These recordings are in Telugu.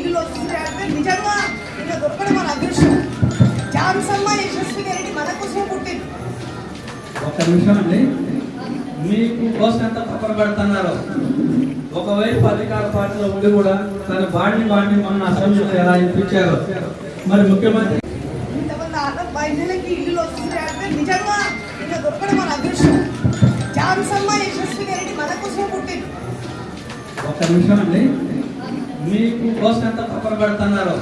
ఇల్లు వస్తుంది అంటే నిజంగా ఇలా దొరకడం మన అదృష్టం. ఝాన్సమ్మ యశస్వి రెడ్డి మన కోసమే పుట్టింది. ఒక్క నిమిషం అండి. మీకు కోసం ఎంత తప్పన పెడుతున్నారు? ఒకవైపు అధికార పార్టీలో ఉండి కూడా తన బాండి బాండి మొన్న అసెంబ్లీలో ఎలా ఇప్పించారు. మరి ముఖ్యమంత్రి ఇంతమంది ఆడ మహిళలకి ఇల్లు వస్తుంది అంటే నిజంగా ఇలా దొరకడం మన అదృష్టం. ఝాన్సమ్మ యశస్వి రెడ్డి మన కోసమే పుట్టింది. ఒక్క నిమిషం అండి. మీకు కోసం ఎంత తప్పన పెడుతున్నారు?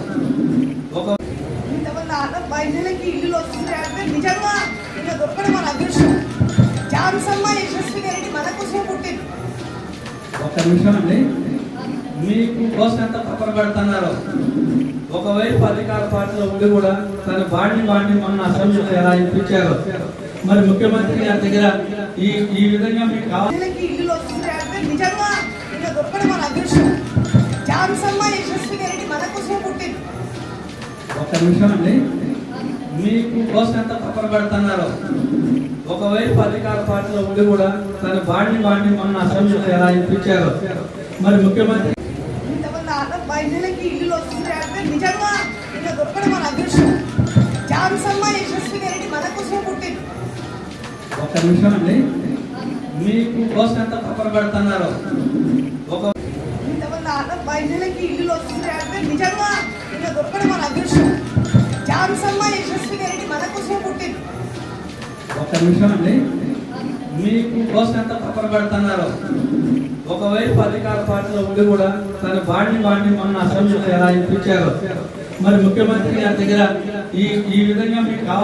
ఒక ఇంతమంది ఆడ మహిళలకి ఇల్లు వస్తుంది అంటే నిజంగా ఇలా దొరకడం మన అదృష్టం. ఝాన్సమ్మ యశస్వి రెడ్డి మన కోసమే పుట్టింది ఒక్క నిమిషం అండి. మీకు కోసం ఎంత తప్పన పెడుతున్నారు? ఒకవైపు అధికార పార్టీలో ఉండి కూడా తన బాండి బాండి మొన్న అసెంబ్లీలో ఎలా ఇప్పించారు. మరి ముఖ్యమంత్రి గారి దగ్గర ఈ ఈ విధంగా మీకు కావాలి ఇల్లు నిజంగా దొరకడం మన అదృష్టం. ఝాన్సమ్మ యశస్వి రెడ్డి మన కోసమే పుట్టింది. ఒక్క నిమిషం అండి. మీకు కోసం ఎంత తప్పన పెడుతున్నారు. ఒకవైపు అధికార పార్టీలో ఉండి కూడా తన బాండి బాండి మొన్న అసెంబ్లీలో ఎలా ఇప్పించారు. మరి ముఖ్యమంత్రి ఇంతమంది ఆడ మహిళలకి ఇల్లు వస్తుంది అంటే నిజంగా ఇలా దొరకడం మన అదృష్టం. ఝాన్సమ్మ యశస్వి రెడ్డి మన కోసమే పుట్టింది. ఒక్క నిమిషం అండి. మీకు కోసం ఎంత తప్పన పెడుతున్నారు. ఒక మా ఆడ ఇల్లు వస్తుంది నిజంగా ఇలా దొరకడం మన అదృష్టం. ఝాన్సమ్మ యశస్వి గారికి మన కోసం పుట్టింది. ఒక నిమిషం అండి. మీకు కోసం ఎంత పక్కన పెడుతున్నారు. ఒకవైపు అధికార పార్టీలో ఉండి కూడా తన బాండి బాండి మొన్న అసెంబ్లీలో ఎలా ఇప్పించారు. మరి ముఖ్యమంత్రి గారి దగ్గర ఈ ఈ విధంగా మీకు